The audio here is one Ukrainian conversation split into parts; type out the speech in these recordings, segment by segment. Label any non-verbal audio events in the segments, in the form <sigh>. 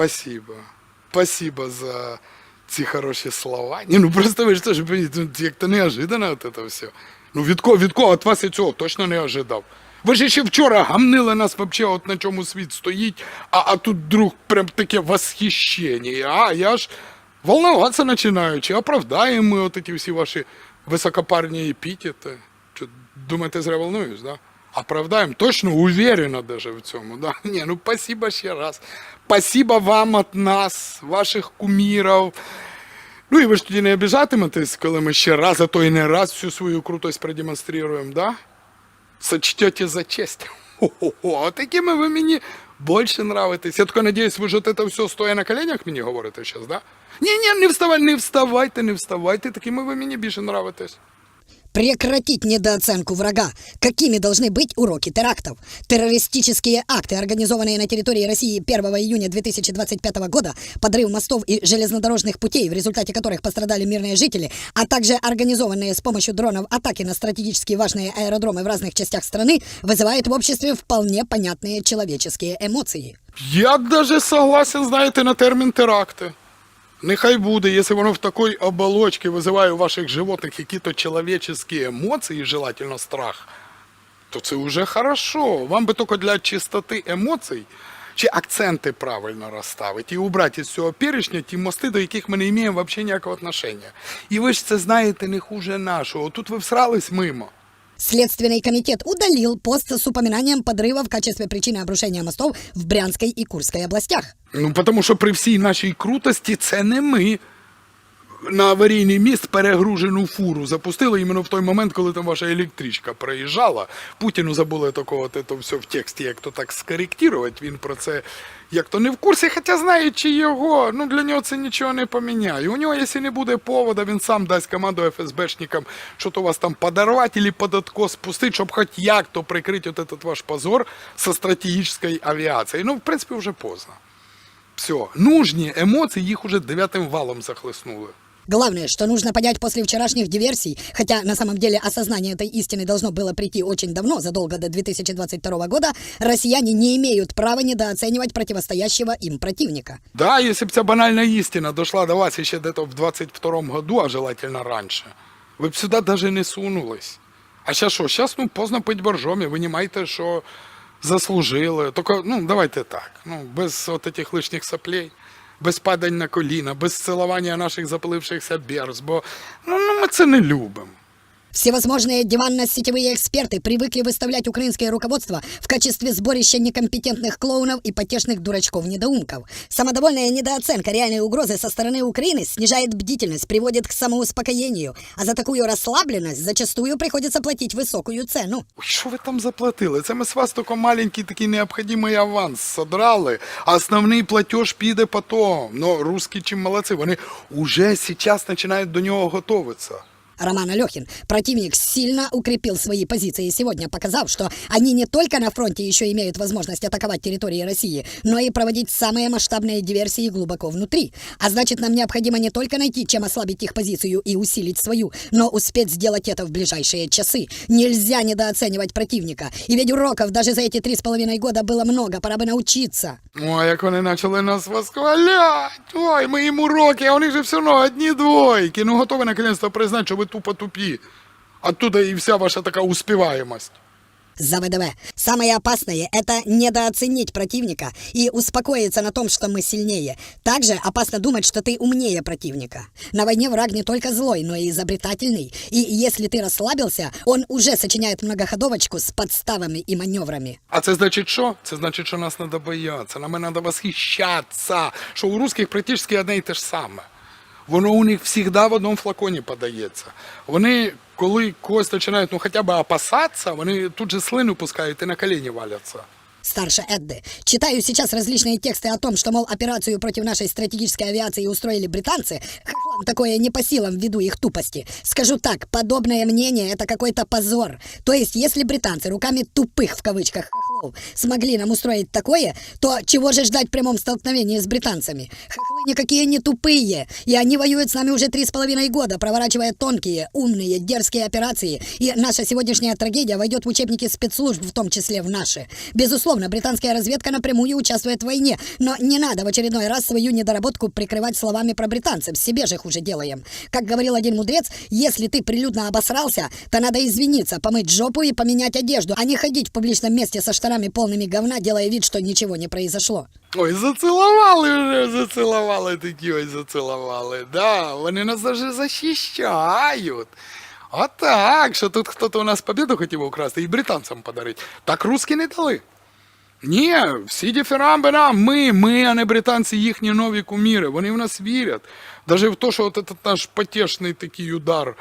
спасибо. Спасибо за ці хороші слова. Ні, ну просто ви ж теж ну, як-то неожиданно от це все. Ну від кого, від кого? От вас я цього точно не ожидав. Ви ж ще вчора гамнили нас вообще, от на чому світ стоїть, а, а тут вдруг прям таке восхищення. А я ж волноватися починаю, чи оправдаємо ми от ці всі ваші високопарні епітети. Думаєте, зря волнуюсь, да? Оправдаем, точно, уверенно даже в цьому. Да? <laughs> Не, ну спасибо ще раз. Спасибо вам от нас, ваших кумірів. Ну і ви ж тоді не обіжатиметесь, коли ми ще раз, а то і не раз всю свою крутость продемонструємо, да? Сочтете за честь. <laughs> Хо-хо-хо, а такими ви мені більше нравитесь. Я тільки надіюсь, ви ж от це все стоя на коленях мені говорите зараз, да? Ні, ні, не вставайте, не вставайте, не вставайте, такими ви мені більше нравитесь. Прекратить недооценку врага. Какими должны быть уроки терактов? Террористические акты, организованные на территории России 1 июня 2025 года, подрыв мостов и железнодорожных путей, в результате которых пострадали мирные жители, а также организованные с помощью дронов атаки на стратегически важные аэродромы в разных частях страны, вызывают в обществе вполне понятные человеческие эмоции. Я даже согласен, знаєте, на термін теракти. Нехай буде, якщо воно в такій оболочці визиває у ваших якісь чоловічі емоції, желательно страх, то це вже хорошо. Вам би тільки для чистоти емоцій чи акценти правильно розставити і убрати з цього перечня ті мости, до яких ми не маємо взагалі ніякого отношення. І ви ж це знаєте не хуже нашого. Тут ви всрались мимо. Следственный комитет удалил пост с упоминанием подрыва в качестве причины обрушения мостов в Брянской и Курской областях. Ну, тому що при всій нашій крутості це не ми. На аварійний міст перегружену фуру запустили іменно в той момент, коли там ваша електричка проїжджала. Путіну забули такого це все в тексті, як то так скоректувати. Він про це як то не в курсі, хоча знає, чи його. Ну для нього це нічого не поміняє. У нього, якщо не буде повода, він сам дасть команду ФСБшникам, що то вас там подорвати або под откос спустити, щоб хоч як то прикрити от этот ваш позор со стратегічної авіації. Ну, в принципі, вже поздно. Все, нужні емоції їх уже дев'ятим валом захлеснули. Главное, что нужно понять после вчерашних диверсий, хотя на самом деле осознание этой истины должно было прийти очень давно, задолго до 2022 года, россияне не имеют права недооценивать противостоящего им противника. Да, если бы ця банальна істина дошла до вас ще где-то в 22-му году, а желательно раньше, ви б сюди даже не сунулись. А сейчас що? Сейчас ну, поздно пить боржомі, винімайте, що заслужили. Тільки, ну, давайте так, ну, без от этих лишніх соплей, Без падань на коліна, без цілування наших запалившихся берз, бо ну, ми це не любимо. Всевозможные диванно-сетевые эксперты привыкли выставлять украинское руководство в качестве сборища некомпетентных клоунов и потешных дурачков-недоумков. Самодовольная недооценка реальной угрозы со стороны Украины снижает бдительность, приводит к самоуспокоению, а за такую расслабленность зачастую приходится платить высокую цену. Ой, що ви там заплатили? Це ми з вас тільки маленький такий необхідний аванс содрали, а основний платеж піде потом. Ну, русські чим молодці, вони уже зараз починають до нього готуватися. Роман Алехин, противник сильно укрепил свои позиции сегодня, показав, что они не только на фронте еще имеют возможность атаковать территории России, но и проводить самые масштабные диверсии глубоко внутри. А значит, нам необходимо не только найти, чем ослабить их позицию и усилить свою, но успеть сделать это в ближайшие часы. Нельзя недооценивать противника. И ведь уроков даже за эти три с половиной года было много, пора бы научиться. Ой, як вони почали нас восхвалять. Ой, ми їм уроки, а вони ж все одно одні двойки. Ну готові наконец-то признати, що ви тупо тупі. Оттуда і вся ваша така успіваємость. За ВДВ. Самое опасное – это недооценить противника и успокоиться на том, что мы сильнее. Также опасно думать, что ты умнее противника. На войне враг не только злой, но и изобретательный. И если ты расслабился, он уже сочиняет многоходовочку с подставами и маневрами. А це значить що? Це значить, що нас треба боятися, нами треба восхищатися. Що у русських практично одне і те ж саме. Воно у них завжди в одному флаконі подається. Вони, коли когось починають ну, хоча б опасатися, вони тут же слину пускають і на коліні валяться. Старше Эдды. Читаю сейчас различные тексты о том, что, мол, операцию против нашей стратегической авиации устроили британцы. Хохлам такое не по силам ввиду их тупости. Скажу так, подобное мнение – это какой-то позор. То есть, если британцы руками тупых, в кавычках, хохлов смогли нам устроить такое, то чего же ждать в прямом столкновении с британцами? Хохлы никакие не тупые, и они воюют с нами уже три с половиной года, проворачивая тонкие, умные, дерзкие операции, и наша сегодняшняя трагедия войдет в учебники спецслужб, в том числе в наши. Безусловно, британская разведка напрямую участвует в войне, но не надо в очередной раз свою недоработку прикрывать словами про британцев, себе же хуже делаем. Как говорил один мудрец, если ты прилюдно обосрался, то надо извиниться, помыть жопу и поменять одежду, а не ходить в публичном месте со штанами полными говна, делая вид, что ничего не произошло. Ой, зацілували вже, зацілували такі ось зацілували. Да, вони нас даже захищають. Отак, що тут хтось у нас побіду хотів украсти і британцям подарити. Так русські не дали. Ні, всі дифірамби нам, ми, ми, а не британці, їхні нові куміри. Вони в нас вірять. Даже в те, що от этот наш потішний такий удар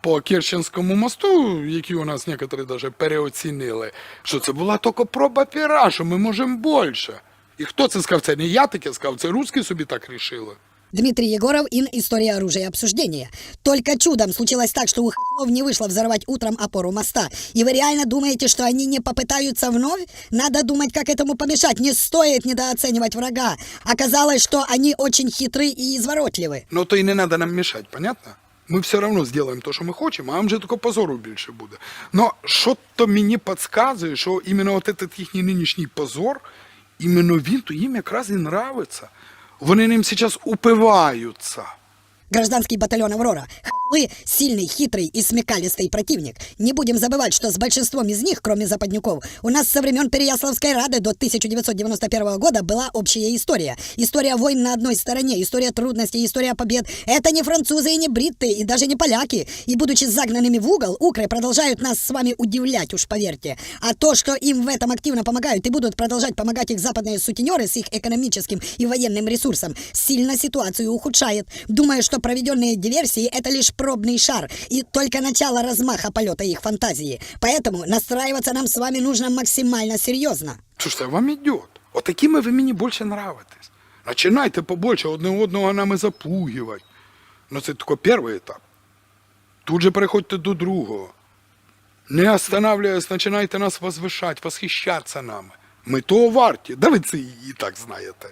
по Керченському мосту, який у нас некоторі даже переоцінили, що це була тільки проба пера, що ми можемо більше. І хто це сказав? Це не я таке сказав, це русські собі так рішили. Дмитрий Егоров, ин «История оружия обсуждения». Только чудом случилось так, что у хохлов не вышло взорвать утром опору моста. И вы реально думаете, что они не попытаются вновь? Надо думать, как этому помешать. Не стоит недооценивать врага. Оказалось, что они очень хитры и изворотливы. Ну то і не треба нам мішати, понятно? Ми все одно зробимо те, що ми хочемо, а вам же тільки позору більше буде. Но що-то мені підказує, що іменно от этот їхній нинішній позор, іменно він, то їм якраз і нравиться. Вони ним зараз упиваються. Гражданський батальйон «Аврора». Хохлы – сильный, хитрый и смекалистый противник. Не будем забывать, что с большинством из них, кроме западнюков, у нас со времен Переяславской Рады до 1991 года была общая история. История войн на одной стороне, история трудностей, история побед. Это не французы и не бритты, и даже не поляки. И будучи загнанными в угол, укры продолжают нас с вами удивлять, уж поверьте. А то, что им в этом активно помогают и будут продолжать помогать их западные сутенеры с их экономическим и военным ресурсом, сильно ситуацию ухудшает. Думаю, что проведенные диверсии – это лишь пробный шар и только начало размаха полета их фантазии. Поэтому настраиваться нам с вами нужно максимально серьезно. Слушайте, вам идет. Отакими ви мені більше нравитесь. Починайте побольше одне одного нами запугивати. Ну це тільки перший етап. Тут же переходьте до другого. Не останавливаясь, починайте нас возвишати, восхищатися нами. Ми того варті. Да ви це і так знаєте.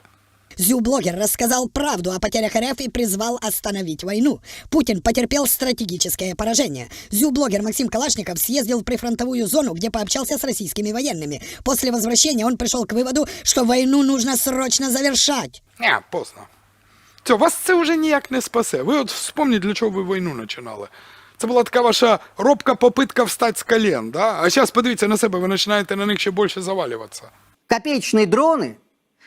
Зю-блогер рассказал правду о потерях РФ и призвал остановить войну. Путин потерпел стратегическое поражение. Зю-блогер Максим Калашников съездил в прифронтовую зону, где пообщался с российскими военными. После возвращения он пришел к выводу, что войну нужно срочно завершать. Не, поздно. Це, вас це вже ніяк не спасе. Ви от вспомніть, для чого ви війну починали. Це була така ваша робка попитка встати з колен, да? А зараз подивіться на себе, ви починаєте на них ще більше завалюватися. копеечные дроны,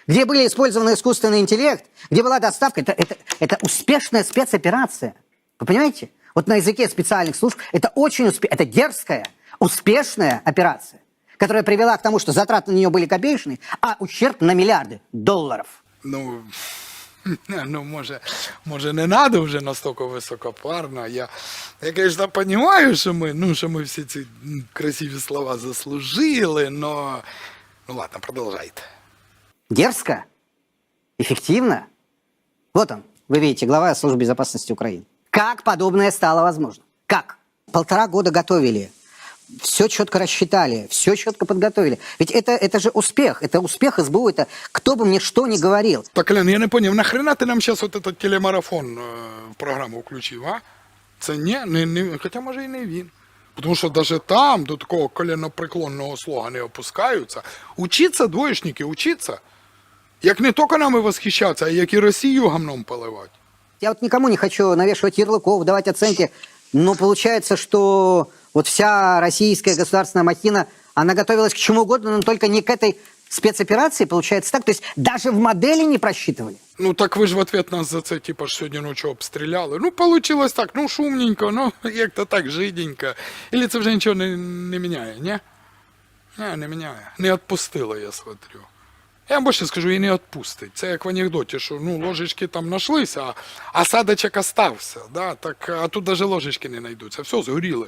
где были использованы искусственный интеллект, где была доставка, это, это, это успешная спецоперация. Вы понимаете? Вот на языке специальных служб это очень успе... это дерзкая, успешная операция, которая привела к тому, что затраты на нее были копеечные, а ущерб на миллиарды долларов. Ну, <laughs> ну може, може не треба вже настільки високопарно. Я, я звісно, розумію, що ми, ну, що ми всі ці м, красиві слова заслужили, но... Ну ладно, продовжайте. Дерзко, эффективно. Вот он, вы видите, глава службы безопасности Украины. Как подобное стало возможно? Как? Полтора года готовили, все четко рассчитали, все четко подготовили. Ведь это, это же успех, это успех СБУ, это кто бы мне что ни говорил. Так, Лен, я не поняв, нахрена ти нам зараз от этот телемарафон е, в програму включив, а? Це не, не, не, хоча може і не він. Тому що навіть там до такого коленопреклонного слога не опускаються. Учиться, двоєшники, учиться. Як не тільки нами восхищатися, а як і Росію гамном поливати. Я вот никому не хочу навешивать ярлыков, давать оценки, но получается, что вот вся российская государственная махина, она готовилась к чему угодно, но только не к этой спецоперации, получается так. То есть даже в модели не просчитывали. Ну так ви ж в ответ нас за це, типа, ж сьогодні ночі обстріляли. Ну, получилось так, ну шумненько, ну <laughs> як-то так жиденько. Ілі це вже нічого не, не міняє, ні? Не, не міняє. Не відпустило, я смотрю. Я вам більше скажу, і не відпустить. Це як в анекдоті, що ну, ложечки там знайшлися, а, а садочок остався. Да? Так, а тут навіть ложечки не знайдуться. Все, згоріли.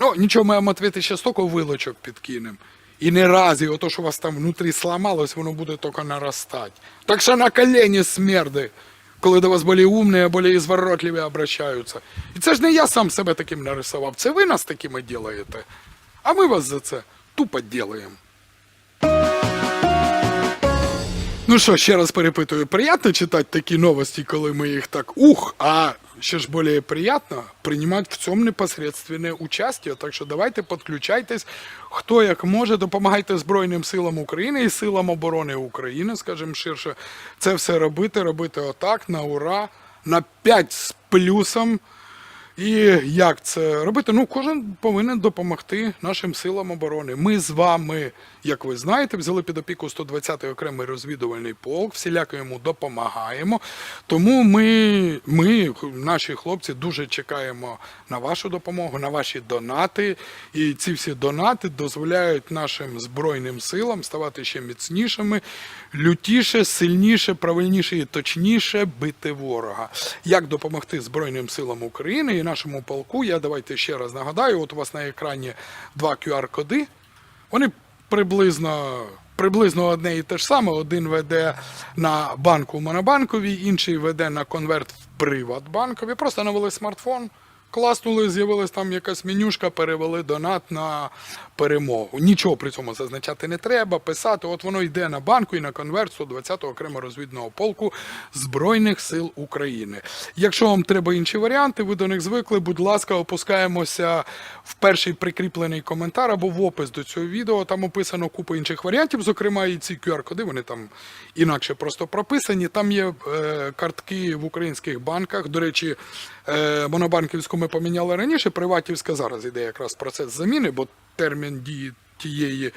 Ну, нічого, ми вам відповіти ще стільки вилочок підкинемо. І не разі, ото, що у вас там внутрі сламалось, воно буде тільки наростати. Так що на колені смерди, коли до вас більш умні, а більш зворотливі обращаються. І це ж не я сам себе таким нарисував, це ви нас такими робите. А ми вас за це тупо робимо. Ну що, ще раз перепитую, приємно читати такі новості, коли ми їх так ух, а ще ж більш приємно приймати в цьому непосредственне участие. Так що давайте підключайтесь, хто як може, допомагайте Збройним силам України і силам оборони України, скажімо ширше, це все робити, робити отак, на ура, на 5 з плюсом. І як це робити? Ну, кожен повинен допомогти нашим силам оборони. Ми з вами, як ви знаєте, взяли під опіку 120-й окремий розвідувальний полк, всіляко йому допомагаємо. Тому ми, ми, наші хлопці, дуже чекаємо на вашу допомогу, на ваші донати. І ці всі донати дозволяють нашим збройним силам ставати ще міцнішими, лютіше, сильніше, правильніше і точніше бити ворога. Як допомогти Збройним силам України нашому полку? Я давайте ще раз нагадаю: от у вас на екрані два QR-коди. Вони приблизно. Приблизно одне і те ж саме. Один веде на банку Монобанковій, інший веде на конверт в Приватбанкові. Просто навели смартфон, класнули, з'явилась там якась менюшка, перевели донат на перемогу. Нічого при цьому зазначати не треба, писати. От воно йде на банку і на конверт 120-го окремо розвідного полку Збройних сил України. Якщо вам треба інші варіанти, ви до них звикли, будь ласка, опускаємося в перший прикріплений коментар або в опис до цього відео. Там описано купа інших варіантів, зокрема і ці QR-коди, вони там інакше просто прописані. Там є е, картки в українських банках. До речі, монобанківську ми поміняли раніше, приватівська зараз іде якраз процес заміни, бо термін дії тієї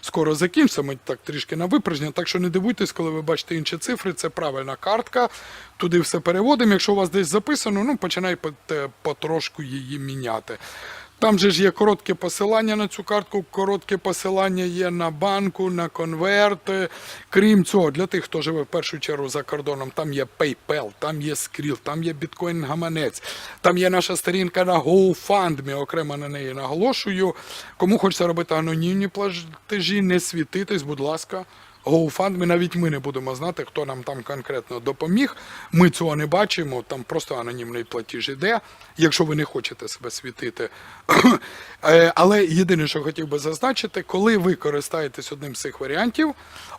скоро закінчиться. Ми так трішки на випраження. Так що не дивуйтесь, коли ви бачите інші цифри. Це правильна картка. Туди все переводимо. Якщо у вас десь записано, ну починайте потрошку її міняти. Там же ж є коротке посилання на цю картку, коротке посилання є на банку, на конверти. Крім цього, для тих, хто живе в першу чергу за кордоном, там є PayPal, там є Skrill, там є біткоін гаманець, там є наша сторінка на GoFundMe, окремо на неї наголошую. Кому хочеться робити анонімні платежі, не світитись, будь ласка. GoFundMe, навіть ми не будемо знати, хто нам там конкретно допоміг. Ми цього не бачимо, там просто анонімний платіж іде, якщо ви не хочете себе світити. <clears throat> Е, Але єдине, що хотів би зазначити, коли ви користаєтесь одним з цих варіантів,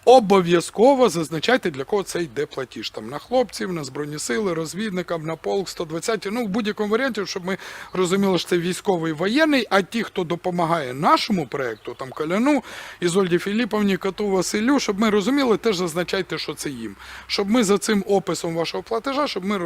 обов'язково зазначайте, для кого це йде платіж. Там на хлопців, на збройні сили, розвідникам, на полк 120, ну в будь-якому варіанті, щоб ми розуміли, що це військовий воєнний, а ті, хто допомагає нашому проекту, там Каляну, Ізольді Філіповні, Коту Василю, щоб ми розуміли, теж зазначайте, що це їм. Щоб ми за цим описом вашого платежа, щоб ми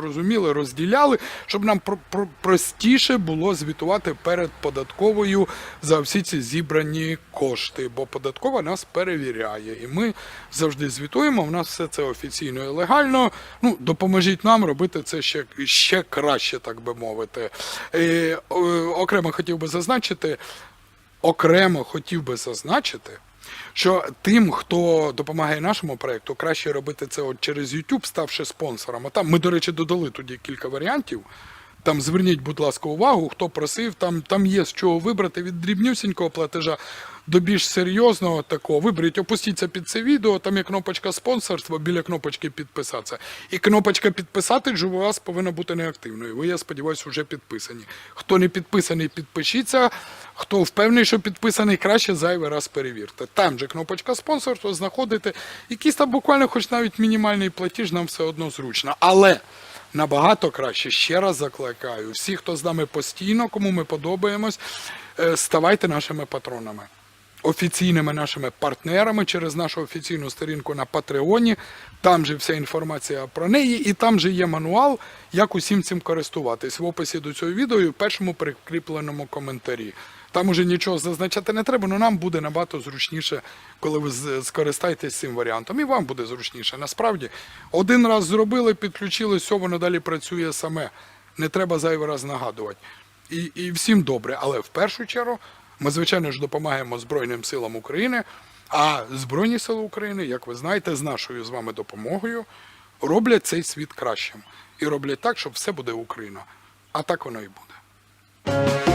розуміли, розділяли, щоб нам про- про- простіше було звітувати перед податковою за всі ці зібрані кошти, бо податкова нас перевіряє, і ми завжди звітуємо. У нас все це офіційно і легально. Ну, допоможіть нам робити це ще, ще краще, так би мовити. Е, окремо хотів би зазначити, окремо хотів би зазначити. Що тим, хто допомагає нашому проекту, краще робити це от через YouTube, ставши спонсором. А там ми, до речі, додали тоді кілька варіантів. Там зверніть, будь ласка, увагу, хто просив, там, там є з чого вибрати від дрібнюсінького платежа до більш серйозного такого. Виберіть, опустіться під це відео, там є кнопочка спонсорства, біля кнопочки підписатися. І кнопочка підписати у вас повинна бути неактивною. Ви, я сподіваюся, вже підписані. Хто не підписаний, підпишіться. Хто впевнений, що підписаний, краще зайвий раз перевірте. Там же кнопочка спонсорства, знаходите якийсь там буквально, хоч навіть мінімальний платіж, нам все одно зручно. Але набагато краще, ще раз закликаю, всі, хто з нами постійно, кому ми подобаємось, е, ставайте нашими патронами. Офіційними нашими партнерами через нашу офіційну сторінку на Патреоні. Там же вся інформація про неї, і там же є мануал, як усім цим користуватись в описі до цього відео і в першому прикріпленому коментарі. Там уже нічого зазначати не треба, але нам буде набагато зручніше, коли ви скористаєтесь цим варіантом. І вам буде зручніше. Насправді, один раз зробили, підключили, все, воно далі працює саме. Не треба зайвий раз нагадувати. І, і всім добре. Але в першу чергу ми, звичайно ж, допомагаємо Збройним силам України. А Збройні сили України, як ви знаєте, з нашою з вами допомогою роблять цей світ кращим. І роблять так, щоб все буде Україна. А так воно і буде.